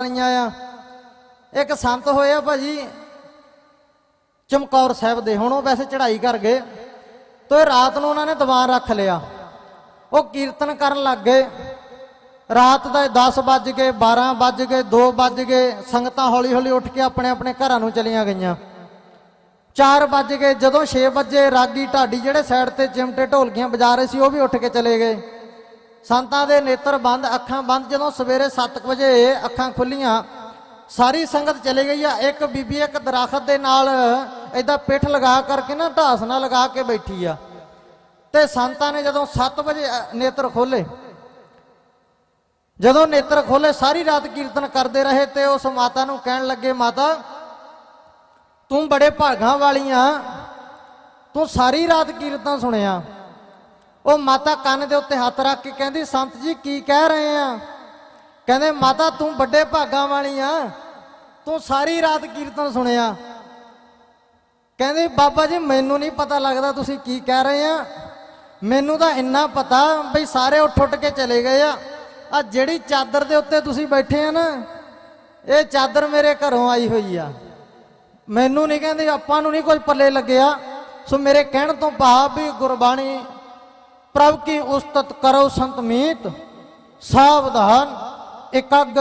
ਵਾਲੀਆਂ ਆ ਇੱਕ ਸੰਤ ਹੋਏ ਆ ਭਾਜੀ, ਚਮਕੌਰ ਸਾਹਿਬ ਦੇ। ਹੁਣ ਉਹ ਵੈਸੇ ਚੜ੍ਹਾਈ ਕਰ ਗਏ ਤੇ ਰਾਤ ਨੂੰ ਉਹਨਾਂ ਨੇ ਦੀਵਾਨ ਰੱਖ ਲਿਆ। ਉਹ ਕੀਰਤਨ ਕਰਨ ਲੱਗ ਗਏ। ਰਾਤ ਦਾ 10 ਵੱਜ ਗਏ 12 ਵੱਜ ਗਏ 2 ਵੱਜ ਗਏ। ਸੰਗਤਾਂ ਹੌਲੀ ਹੌਲੀ ਉੱਠ ਕੇ ਆਪਣੇ ਆਪਣੇ ਘਰਾਂ ਨੂੰ ਚਲੀਆਂ ਗਈਆਂ। 4 ਵੱਜ ਗਏ, ਜਦੋਂ 6 ਵਜੇ, ਰਾਗੀ ਢਾਡੀ ਜਿਹੜੇ ਸਾਈਡ ਤੇ ਚਿਮਟੇ ਢੋਲਕੀਆਂ ਵਜਾ ਰਹੇ ਸੀ, ਉਹ ਵੀ ਉੱਠ ਕੇ ਚਲੇ ਗਏ। ਸੰਤਾਂ ਦੇ ਨੇਤਰ ਬੰਦ, ਅੱਖਾਂ ਬੰਦ, ਜਦੋਂ ਸਵੇਰੇ 7 ਵਜੇ ਅੱਖਾਂ ਖੁੱਲੀਆਂ, ਸਾਰੀ ਸੰਗਤ ਚਲੇ ਗਈ ਆ, ਇੱਕ ਬੀਬੀ, ਇੱਕ ਦਰਖਤ ਦੇ ਨਾਲ ਏਦਾਂ ਪਿੱਠ ਲਗਾ ਕਰਕੇ ਨਾ ਢਾਸ ਨਾਲ ਲਗਾ ਕੇ ਬੈਠੀ ਆ। ਤੇ ਸੰਤਾਂ ਨੇ ਜਦੋਂ 7 ਵਜੇ ਨੇਤਰ ਖੋਲੇ ਜਦੋਂ ਨੇਤਰ ਖੋਲੇ ਸਾਰੀ ਰਾਤ ਕੀਰਤਨ ਕਰਦੇ ਰਹੇ ਤੇ ਉਸ ਮਾਤਾ ਨੂੰ ਕਹਿਣ ਲੱਗੇ, ਮਾਤਾ, ਤੂੰ ਬੜੇ ਭਾਗਾਂ ਵਾਲੀਆਂ, ਤੂੰ ਸਾਰੀ ਰਾਤ ਕੀਰਤਨ ਸੁਣਿਆ। ਉਹ ਮਾਤਾ ਕੰਨ ਦੇ ਉੱਤੇ ਹੱਥ ਰੱਖ ਕੇ ਕਹਿੰਦੀ, ਸੰਤ ਜੀ, ਕੀ ਕਹਿ ਰਹੇ ਆ? ਕਹਿੰਦੇ, ਮਾਤਾ, ਤੂੰ ਵੱਡੇ ਭਾਗਾਂ ਵਾਲੀ ਆ। ਤੂੰ ਸਾਰੀ ਰਾਤ ਕੀਰਤਨ ਸੁਣਿਆ। ਕਹਿੰਦੇ, ਬਾਬਾ ਜੀ, ਮੈਨੂੰ ਨਹੀਂ ਪਤਾ ਲੱਗਦਾ ਤੁਸੀਂ ਕੀ ਕਹਿ ਰਹੇ ਆ। ਮੈਨੂੰ ਤਾਂ ਇੰਨਾ ਪਤਾ ਬਈ ਸਾਰੇ ਉੱਠ ਉੱਠ ਕੇ ਚਲੇ ਗਏ ਆ। ਆ ਜਿਹੜੀ ਚਾਦਰ ਦੇ ਉੱਤੇ ਤੁਸੀਂ ਬੈਠੇ ਆ ਨਾ, ਇਹ ਚਾਦਰ ਮੇਰੇ ਘਰੋਂ ਆਈ ਹੋਈ ਆ। ਮੈਨੂੰ ਨਹੀਂ ਕਹਿੰਦੇ, ਆਪਾਂ ਨੂੰ ਨਹੀਂ ਕੁਝ ਪੱਲੇ ਲੱਗਿਆ। ਸੋ ਮੇਰੇ ਕਹਿਣ ਤੋਂ ਭਾਵ ਵੀ ਗੁਰਬਾਣੀ ਪ੍ਰਭ ਕੀ ਉਸਤਤ ਕਰੋ ਸੰਤ ਮੀਤ? ਸਾਵਧਾਨ ਇਕਾਗਰ